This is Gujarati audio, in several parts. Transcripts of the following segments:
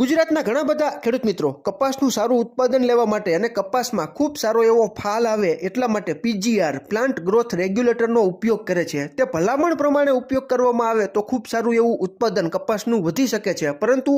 ગુજરાતના ઘણા બધા ખેડૂત મિત્રો કપાસનું સારું ઉત્પાદન લેવા માટે અને કપાસમાં ખૂબ સારો એવો ફાલ આવે એટલા માટે પીજીઆર, પ્લાન્ટ ગ્રોથ રેગ્યુલેટરનો ઉપયોગ કરે છે. તે ભલામણ પ્રમાણે ઉપયોગ કરવામાં આવે તો ખૂબ સારું એવું ઉત્પાદન કપાસનું વધી શકે છે. પરંતુ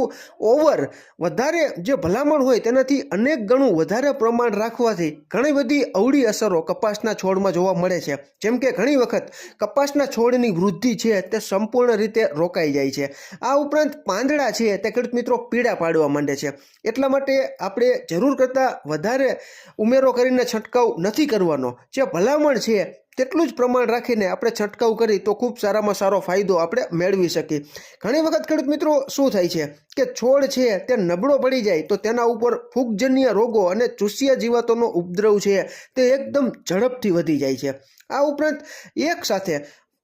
ઓવર વધારે જે ભલામણ હોય તેનાથી અનેક ગણું વધારે પ્રમાણ રાખવાથી ઘણી બધી અવળી અસરો કપાસના છોડમાં જોવા મળે છે. જેમ કે ઘણી વખત કપાસના છોડની વૃદ્ધિ છે તે સંપૂર્ણ રીતે રોકાઈ જાય છે. આ ઉપરાંત પાંદડા છે તે ખેડૂત મિત્રો પીળા પાડવા માંડે છે. એટલા માટે આપણે જરૂર કરતાં વધારે ઉમેરો કરીને છંટકાવ નથી કરવાનો. જે ભલામણ છે તેટલું જ પ્રમાણ રાખીને આપણે છંટકાવ કરી તો ખૂબ સારામાં સારો ફાયદો આપણે મેળવી શકીએ. ઘણી વખત ખેડૂત મિત્રો શું થાય છે કે છોડ છે તે નબળો પડી જાય તો તેના ઉપર ફૂગજન્ય રોગો અને ચૂસિયા જીવાતોનો ઉપદ્રવ છે તે એકદમ ઝડપથી વધી જાય છે. આ ઉપરાંત એક સાથે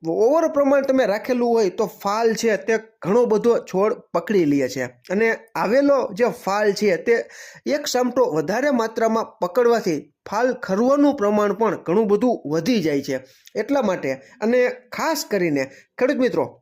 ઓવર પ્રમાણ તમે રાખેલું હોય તો ફાલ છે તે ઘણો બધો છોડ પકડી લે છે. અને આવેલો જે ફાલ છે તે એક સામટો વધારે માત્રામાં પકડવાથી ફાલ ખરવાનું પ્રમાણ પણ ઘણું બધું વધી જાય છે. એટલા માટે અને ખાસ કરીને, ખેડૂત મિત્રો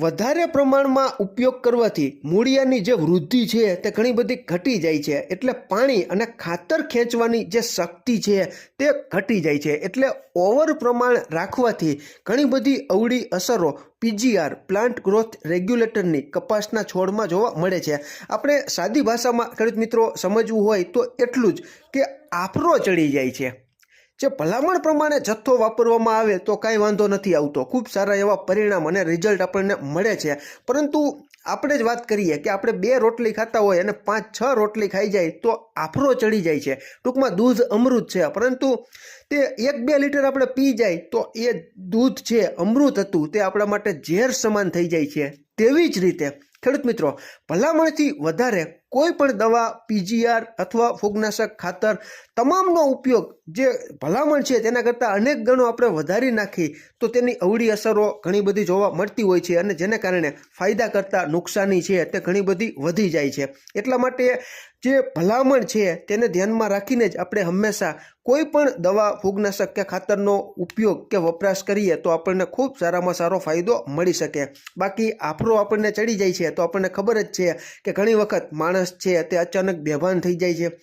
વધારે પ્રમાણમાં ઉપયોગ કરવાથી મૂળિયાની જે વૃદ્ધિ છે તે ઘણી બધી ઘટી જાય છે. એટલે પાણી અને ખાતર ખેંચવાની જે શક્તિ છે તે ઘટી જાય છે. એટલે ઓવર પ્રમાણ રાખવાથી ઘણી બધી અવળી અસરો પીજીઆર, પ્લાન્ટ ગ્રોથ રેગ્યુલેટરની કપાસના છોડમાં જોવા મળે છે. આપણે સાદી ભાષામાં ખેડૂત મિત્રો સમજવું હોય તો એટલું જ કે આફરો ચડી જાય છે. જે ભલામણ પ્રમાણે જથ્થો વાપરવામાં આવે તો કાંઈ વાંધો નથી આવતો. ખૂબ સારા એવા પરિણામ અને રિઝલ્ટ આપણને મળે છે. પરંતુ આપણે જ વાત કરીએ કે આપણે બે રોટલી ખાતા હોય અને પાંચ, છ રોટલી ખાઈ જાય તો આફરો ચડી જાય છે. ટૂંકમાં દૂધ અમૃત છે. પરંતુ તે એક, બે લીટર આપણે પી જાય તો એ દૂધ છે અમૃત હતું તે આપણા માટે ઝેર સમાન થઈ જાય છે. તેવી જ રીતે ખેડૂત મિત્રો, ભલામણથી વધારે કોઈ પણ દવા, પીજીઆર અથવા ફૂગનાશક ખાતર તમામનો ઉપયોગ જે ભલામણ છે તેના કરતાં અનેક ગણો આપણે વધારી નાખી, તો તેની અવળી અસરો ઘણી બધી જોવા મળતી હોય છે અને જેને કારણે ફાયદા કરતાં નુકસાની છે તે ઘણી બધી વધી જાય છે. એટલા માટે જે ભલામણ છે તેને ધ્યાનમાં રાખીને જ આપણે હંમેશા કોઈ પણ દવા, ફૂગનાશક કે ખાતરનો ઉપયોગ કે વપરાશ કરીએ તો આપણને ખૂબ સારામાં સારો ફાયદો મળી શકે. બાકી આફરો આપણને ચડી જાય છે તો આપણને ખબર જ છે કે ઘણી વખત માણસ છે, તે અચાનક બેભાન થઈ જાય છે.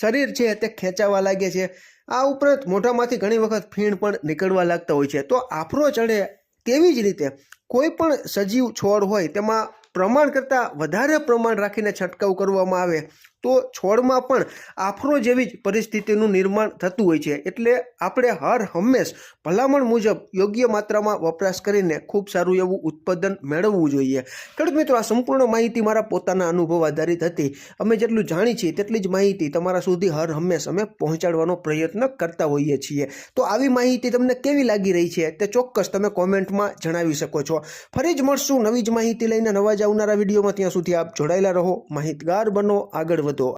શરીર છે, તે ખેંચાવા લાગે છે. આ ઉપરાંત મોઢામાંથી ઘણી વખત ફીણ પણ નીકળવા લાગતા હોય છે. તો આફરો ચડે તેવી જ રીતે કોઈ પણ સજીવ છોડ હોય, તેમાં પ્રમાણ કરતાં વધારે પ્રમાણ રાખીને છંટકાવ કરવામાં આવે. તો છોડમાં પણ આફરો જેવી જ પરિસ્થિતિનું નિર્માણ થતું હોય છે. એટલે આપણે હર હંમેશ ભલામણ મુજબ યોગ્ય માત્રામાં વપરાશ કરીને ખૂબ સારું એવું ઉત્પાદન મેળવવું જોઈએ. ખેડૂત મિત્રો, આ સંપૂર્ણ માહિતી મારા પોતાના અનુભવ આધારિત હતી. અમે જેટલું જાણી છીએ તેટલી જ માહિતી તમારા સુધી હર હંમેશ અમે પહોંચાડવાનો પ્રયત્ન કરતા હોઈએ છીએ. તો આવી માહિતી તમને કેવી લાગી રહી છે તે ચોક્કસ તમે કોમેન્ટમાં જણાવી શકો છો. ફરી જ મળશું નવી જ માહિતી લઈને નવા જ આવનારા વિડીયોમાં. ત્યાં સુધી આપ જોડાયેલા રહો. માહિતગાર બનો આગળ ever do